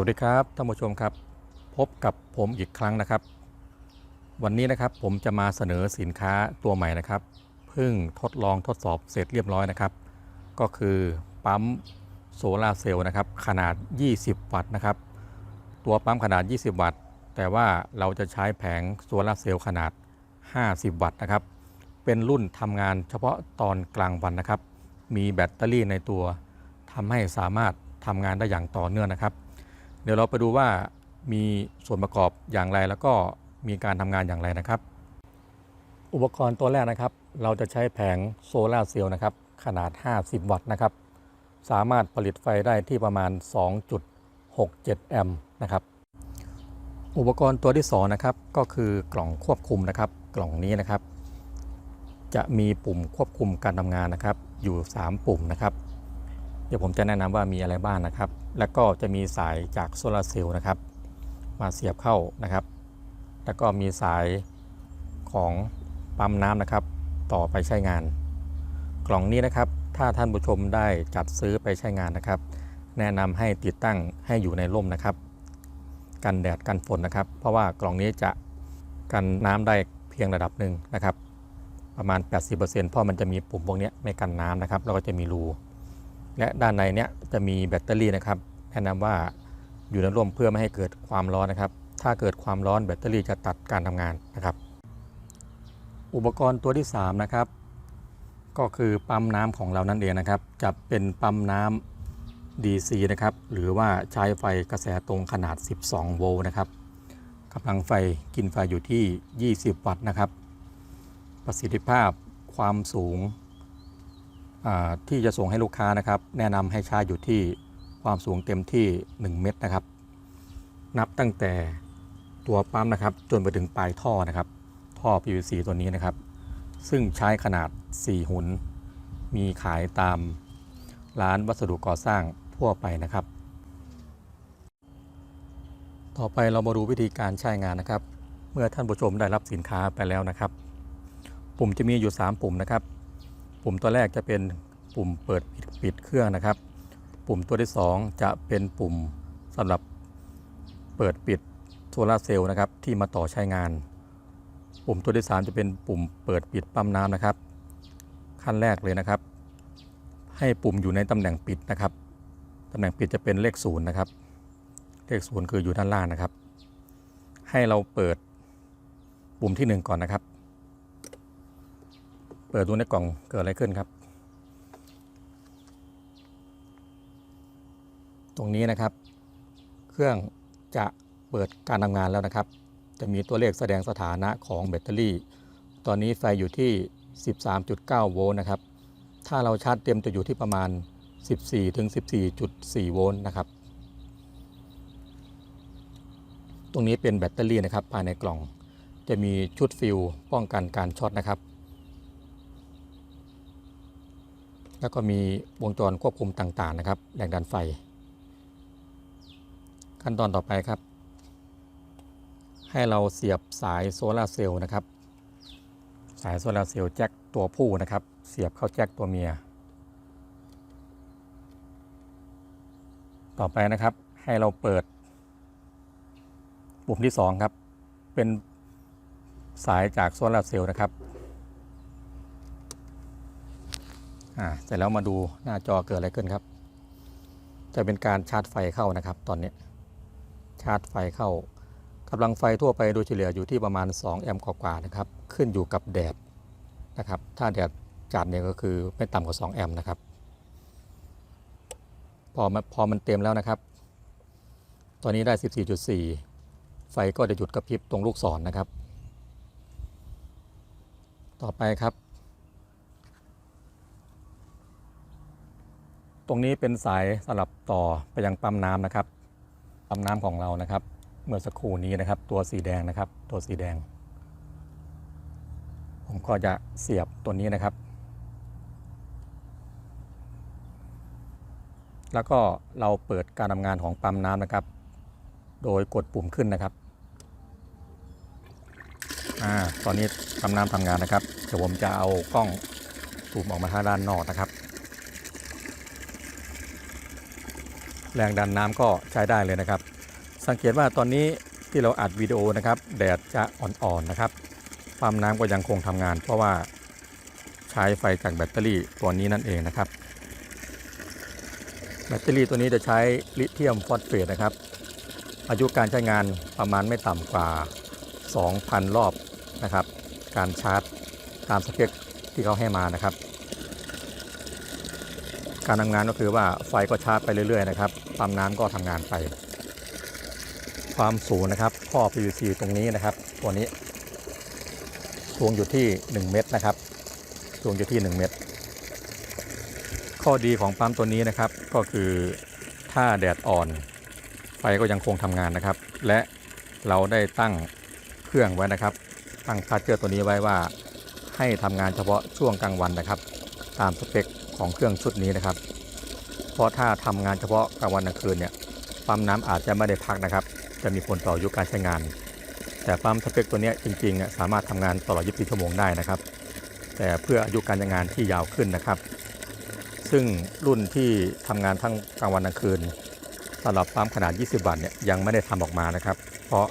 วัสดีครับท่านผู้ชมครับ พบกับผมอีกครั้งนะครับ วันนี้นะครับผมจะมาเสนอสินค้าตัวใหม่นะครับเพิ่งทดลองทดสอบเสร็จเรียบร้อยนะครับ ก็คือปั๊มโซลาเซลล์นะครับขนาด 20 วัตต์นะครับ ตัวปั๊มขนาด 20 วัตต์ แต่ว่าเราจะใช้แผงโซลาเซลล์ขนาด 50 วัตต์นะครับ เป็นรุ่นทำงานเฉพาะตอนกลางวันนะครับ มีแบตเตอรี่ในตัวทำให้สามารถทำงานได้อย่างต่อเนื่องนะครับ เดี๋ยวเราไปดูว่ามีส่วนประกอบอย่างไรแล้วก็มีการทำงานอย่างไรนะครับ อุปกรณ์ตัวแรกนะครับ เราจะใช้แผงโซลาร์เซลล์นะครับ ขนาด 50 วัตต์นะครับ สามารถผลิตไฟได้ที่ประมาณ 2.67 แอมป์นะครับ อุปกรณ์ตัวที่สองนะครับก็คือกล่องควบคุมนะครับ กล่องนี้นะครับ จะมีปุ่มควบคุมการทำงานนะครับ อยู่ 3 ปุ่มนะครับ เดี๋ยวผมจะแนะนำว่ามีอะไรบ้างนะครับ แล้วก็จะมีสายจากโซลาร์เซลล์นะครับ มาเสียบเข้านะครับ แล้วก็มีสายของปั๊มน้ำนะครับ ต่อไปใช้งาน กล่องนี้นะครับ ถ้าท่านผู้ชมได้จัดซื้อไปใช้งานนะครับ แนะนำให้ติดตั้งให้อยู่ในร่มนะครับ กันแดดกันฝนนะครับ เพราะว่ากล่องนี้จะกันน้ำได้เพียงระดับหนึ่งนะครับ ประมาณ 80%เพราะมันจะมีปุ่มพวกนี้ไม่กันน้ำนะครับ แล้วก็จะมีรู และด้านในเนี้ยจะมีแบตเตอรี่นะครับ แนะนำว่าอยู่ในร่มเพื่อไม่ให้เกิดความร้อนนะครับ ถ้าเกิดความร้อนแบตเตอรี่จะตัดการทำงานนะครับ อุปกรณ์ตัวที่ 3 นะครับ ก็คือปั๊มน้ำของเรานั่นเองนะครับ จะเป็นปั๊มน้ำ DC นะครับ หรือว่าใช้ไฟกระแสตรงขนาด 12 โวลต์นะครับกำลังไฟกินไฟอยู่ที่ 20 วัตต์นะครับ ประสิทธิภาพความสูง ที่จะส่งให้ลูกค้านะครับ แนะนำให้ชาอยู่ที่ความสูงเต็มที่ 1 เมตรนะครับ นับตั้งแต่ตัวปั๊มนะครับ จนไปถึงปลายท่อนะครับ ท่อ PVC ตัวนี้นะครับ ซึ่งใช้ขนาด 4 หุน มีขายตามร้านวัสดุก่อสร้างทั่วไปนะครับ ต่อไปเรามาดูวิธีการใช้งานนะครับ เมื่อท่านผู้ชมได้รับสินค้าไปแล้วนะครับ ปุ่มจะมีอยู่ 3 ปุ่มนะครับ ปุ่มตัวแรกจะเป็นปุ่มเปิดปิดปิดเครื่องนะครับ ปุ่มตัวที่ 2 จะเป็นปุ่มสำหรับเปิดปิดโซลาร์เซลล์นะครับที่มาต่อใช้งาน ปุ่มตัวที่ 3 จะเป็นปุ่มเปิดปิดปั๊มน้ำนะครับ ขั้นแรกเลยนะครับ ให้ปุ่มอยู่ในตำแหน่งปิดนะครับตำแหน่งปิดจะเป็นเลขศูนย์นะครับ เลขศูนย์คืออยู่ด้านล่างนะครับ ให้เราเปิดปุ่มที่ 1 ก่อนนะครับ เปิดดูในกล่องเกิดอะไรขึ้นครับ ตรงนี้นะครับ เครื่องจะเปิดการทำงานแล้วนะครับ จะมีตัวเลขแสดงสถานะของแบตเตอรี่ ตอนนี้ไฟอยู่ที่ 13.9 โวลต์นะครับ ถ้าเราชาร์จเต็มจะอยู่ที่ประมาณ 14ถึง14.4 โวลต์นะครับ ตรงนี้เป็นแบตเตอรี่นะครับภายในกล่อง จะมีชุดฟิลป้องกันการช็อตนะครับ แล้วก็มีวงจรควบคุมต่างๆนะครับ แรงดันไฟ ขั้นตอนต่อไปครับ ให้เราเสียบสายโซลาร์เซลล์นะครับ สายโซลาร์เซลล์แจ็คตัวผู้นะครับ เสียบเข้าแจ็คตัวเมีย ต่อไปนะครับให้เราเปิด ปุ่มที่ 2 ครับ เป็นสายจากโซลาร์เซลล์นะครับ อ่าเสร็จแล้วมาดูหน้าจอเกิดอะไรขึ้นครับ จะเป็นการชาร์จไฟเข้านะครับ ตอนนี้ชาร์จไฟเข้ากำลังไฟทั่วไปโดยเฉลี่ยอยู่ที่ประมาณ 2 แอมป์กว่าๆนะครับ ขึ้นอยู่กับแดดนะครับ ถ้าแดดจัดเนี่ยก็คือไม่ต่ำกว่า 2 แอมป์นะครับ พอมันพอมันเต็มแล้วนะครับ ตอนนี้ได้ 14.4 ไฟก็จะหยุดกระพริบตรงลูกศรนนะครับ ต่อไปครับ ตรงนี้เป็นสายสลับต่อไปยังปั๊มน้ำนะครับปั๊มน้ำของเรานะครับ เมื่อสักครู่นี้นะครับ ตัวสีแดงนะครับ ตัวสีแดง ผมก็จะเสียบตัวนี้นะครับ แล้วก็เราเปิดการทำงานของปั๊มน้ำนะครับ โดยกดปุ่มขึ้นนะครับอ่าตอนนี้ปั๊มน้ำทำงานนะครับเดี๋ยวผมจะเอากล้องซูมออกมาทางด้านนอกนะครับ แรงดันน้ำก็ใช้ได้เลยนะครับ สังเกตว่าตอนนี้ที่เราอัดวิดีโอนะครับแดดจะอ่อนๆนะครับปั๊มน้ำก็ยังคงทำงาน เพราะว่าใช้ไฟจากแบตเตอรี่ตัวนี้นั่นเองนะครับ แบตเตอรี่ตัวนี้จะใช้ลิเธียมฟอสเฟตนะครับ อายุการใช้งานประมาณไม่ต่ำกว่า 2,000 รอบนะครับ การชาร์จตามสเปคที่เขาให้มานะครับ การทำงานก็คือว่าไฟก็ชาร์จไปเรื่อยๆนะครับ ปั๊มน้ำก็ทำงานไป ความสูงนะครับท่อ PVC ตรงนี้นะครับ ตัวนี้สูงอยู่ที่ 1 เมตรนะครับสูงอยู่ที่ 1 เมตร ข้อดีของปั๊มตัวนี้นะครับ ก็คือถ้าแดดอ่อนไฟก็ยังคงทำงานนะครับ และเราได้ตั้งเครื่องไว้นะครับ ตั้งชาร์จเจอร์ตัวนี้ไว้ว่าให้ทำงานเฉพาะช่วงกลางวันนะครับ ตามสเปคของเครื่องชุดนี้นะครับ เพราะถ้าทำงานเฉพาะกลางวันกลางคืนเนี่ยปั๊มน้ำอาจจะไม่ได้พักนะครับ จะมีผลต่ออายุการใช้งาน แต่ปั๊มสเปคตัวนี้จริงๆอะสามารถทำงานตลอด 24 ชั่วโมงได้นะครับ แต่เพื่ออายุการใช้งานที่ยาวขึ้นนะครับ ซึ่งรุ่นที่ทำงานทั้งกลางวันกลางคืนสำหรับปั๊มขนาด 20 วัตต์เนี่ยยังไม่ได้ทำออกมานะครับ เพราะ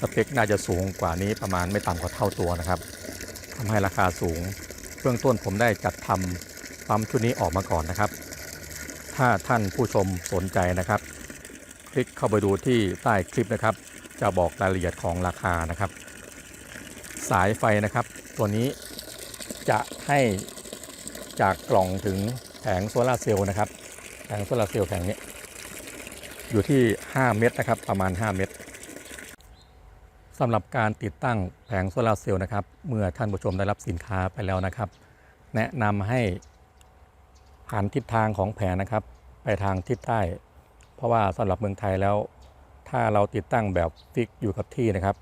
สเปคน่าจะสูงกว่านี้ประมาณไม่ต่ำกว่าเท่าตัวนะครับทำให้ราคาสูงเบื้องต้นผมได้จัดทำปั๊มชุดนี้ออกมาก่อนนะครับ ถ้าท่านผู้ชมสนใจนะครับ คลิกเข้าไปดูที่ใต้คลิปนะครับ จะบอกรายละเอียดของราคานะครับ สายไฟนะครับ ตัวนี้จะให้จากกล่องถึงแผงโซลาเซลล์นะครับ แผงโซลาเซลล์แผงนี้อยู่ที่ 5 เมตรนะครับ ประมาณ 5 เมตรสำหรับการติดตั้งแผงโซลาเซลล์นะครับ เมื่อท่านผู้ชมได้รับสินค้าไปแล้วนะครับ แนะนำให้ หันทิศทางของแผงนะครับ ไปทางทิศใต้ เพราะว่าสำหรับเมืองไทยแล้ว ถ้าเราติดตั้งแบบฟิกอยู่กับที่นะครับ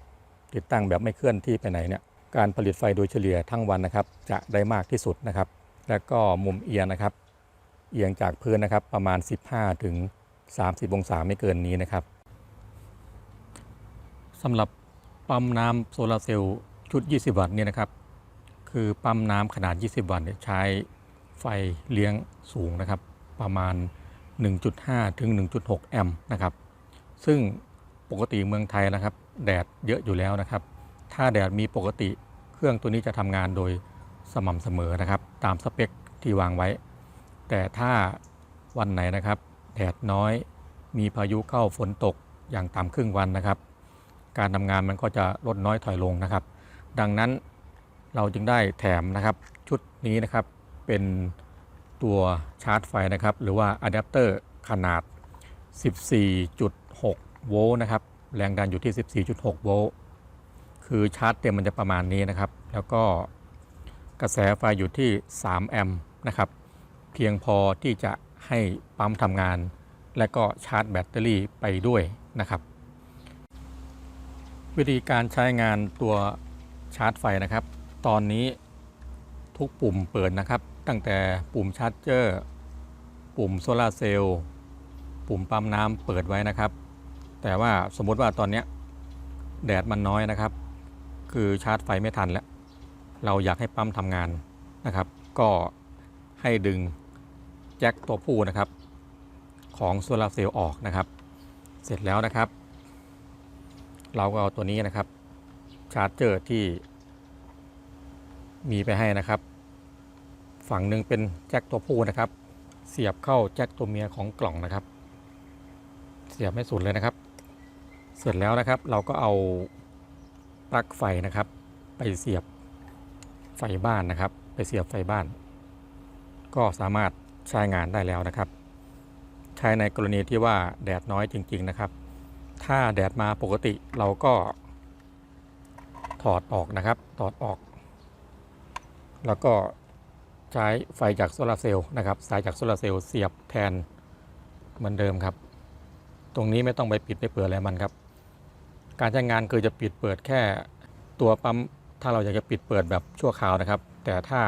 ติดตั้งแบบไม่เคลื่อนที่ไปไหนเนี่ยการผลิตไฟโดยเฉลี่ยทั้งวันนะครับ จะได้มากที่สุดนะครับ แล้วก็มุมเอียงนะครับ เอียงจากพื้นนะครับประมาณ 15 ถึง 30 องศาไม่เกินนี้นะครับสำหรับปั๊มน้ำโซลาร์เซลล์ชุด 20 วัตต์เนี่ยนะครับ คือปั๊มน้ำขนาด 20 วัตต์เนี่ยใช้ ไฟเลี้ยงสูงนะครับ ประมาณ 1.5 ถึง 1.6 แอมป์นะครับ ซึ่งปกติเมืองไทยนะครับ แดดเยอะอยู่แล้วนะครับ ถ้าแดดมีปกติเครื่องตัวนี้จะทำงานโดยสม่ำเสมอนะครับ ตามสเปคที่วางไว้ แต่ถ้าวันไหนนะครับ แดดน้อย มีพายุเข้าฝนตกอย่างต่ำครึ่งวันนะครับ การทำงานมันก็จะลดน้อยถอยลงนะครับ ดังนั้นเราจึงได้แถมนะครับชุดนี้นะครับ เป็นตัวชาร์จไฟนะครับ หรือว่าอะแดปเตอร์ขนาด 14.6 โวลต์นะครับ แรงดันอยู่ที่ 14.6 โวลต์ คือชาร์จเต็มมันจะประมาณนี้นะครับ แล้วก็กระแสไฟอยู่ที่ 3 แอมป์นะครับ เพียงพอที่จะให้ปั๊มทำงาน และก็ชาร์จแบตเตอรี่ไปด้วยนะครับ วิธีการใช้งานตัวชาร์จไฟนะครับ ตอนนี้ทุกปุ่มเปิดนะครับ ตั้งแต่ปุ่มชาร์จเจอร์ปุ่มโซลาร์เซลล์ปุ่มปั๊มน้ำเปิดไว้นะครับ แต่ว่าสมมติว่าตอนนี้แดดมันน้อยนะครับ คือชาร์จไฟไม่ทันแล้ว เราอยากให้ปั๊มทำงานนะครับ ก็ให้ดึงแจ็คตัวผู้นะครับ ของโซลาร์เซลล์ออกนะครับ เสร็จแล้วนะครับ เราก็เอาตัวนี้นะครับชาร์จเจอร์ที่มีไปให้นะครับ ฝั่งหนึ่งเป็นแจ็คตัวผู้นะครับ เสียบเข้าแจ็คตัวเมียของกล่องนะครับ เสียบไม่สุดเลยนะครับ เสร็จแล้วนะครับ เราก็เอาปลั๊กไฟนะครับ ไปเสียบไฟบ้านนะครับ ไปเสียบไฟบ้าน ก็สามารถใช้งานได้แล้วนะครับ ใช้ในกรณีที่ว่าแดดน้อยจริง ๆนะครับ ถ้าแดดมาปกติเราก็ถอดออกนะครับ ถอดออก แล้วก็ ใช้ไฟจากโซลาร์เซลล์นะครับสายจากโซลาร์เซลล์เสียบแทนเหมือนเดิมครับ ตรงนี้ไม่ต้องไปปิดไปเปิดอะไรมันครับ การใช้งานคือจะปิดเปิดแค่ตัวปั๊มถ้าเราอยากจะปิดเปิดแบบชั่วคราวนะครับ แต่ถ้า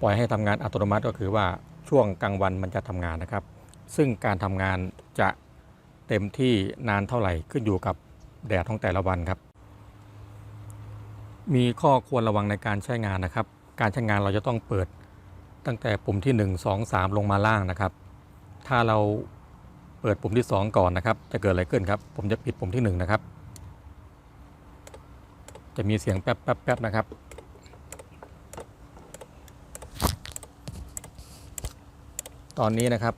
ปล่อยให้ทำงานอัตโนมัติก็คือว่าช่วงกลางวันมันจะทำงานนะครับ ซึ่งการทำงานจะเต็มที่นานเท่าไหร่ขึ้นอยู่กับแดดของแต่ละวันครับ มีข้อควรระวังในการใช้งานนะครับ การใช้งานเราจะต้องเปิด ตั้งแต่ปุ่มที่ 1 2 3 ลงมาล่างนะครับ ถ้าเราเปิดปุ่มที่ 2 ก่อนนะครับ จะเกิดอะไรขึ้นครับ ผมจะปิดปุ่มที่ 1 นะครับ จะมีเสียงแป๊บแป๊บแป๊บนะครับ ตอนนี้นะครับ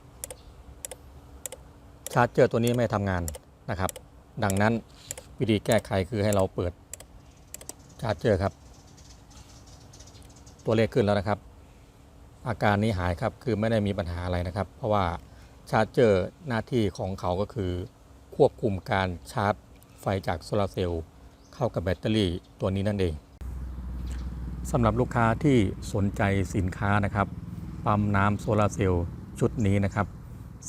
ชาร์จเจอร์ตัวนี้ไม่ทำงานนะครับ ดังนั้นวิธีแก้ไขคือให้เราเปิดชาร์จเจอร์ครับ ตัวเลขขึ้นแล้วนะครับ อาการนี้หายครับคือไม่ได้มีปัญหาอะไรนะครับ เพราะว่าชาร์จเจอร์หน้าที่ของเขาก็คือ ควบคุมการชาร์จไฟจากโซลาเซลล์เข้ากับแบตเตอรี่ตัวนี้นั่นเองสำหรับลูกค้าที่สนใจสินค้านะครับ ปั๊มน้ำโซลาเซลล์ชุดนี้นะครับ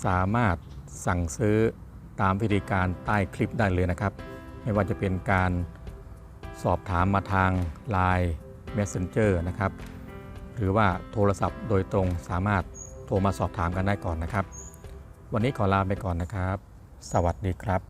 สามารถสั่งซื้อตามวิธีการใต้คลิปได้เลยนะครับ ไม่ว่าจะเป็นการสอบถามมาทาง Line Messenger นะครับ หรือว่าโทรศัพท์โดยตรงสามารถโทรมาสอบถามกันได้ก่อนนะครับ วันนี้ขอลาไปก่อนนะครับ สวัสดีครับ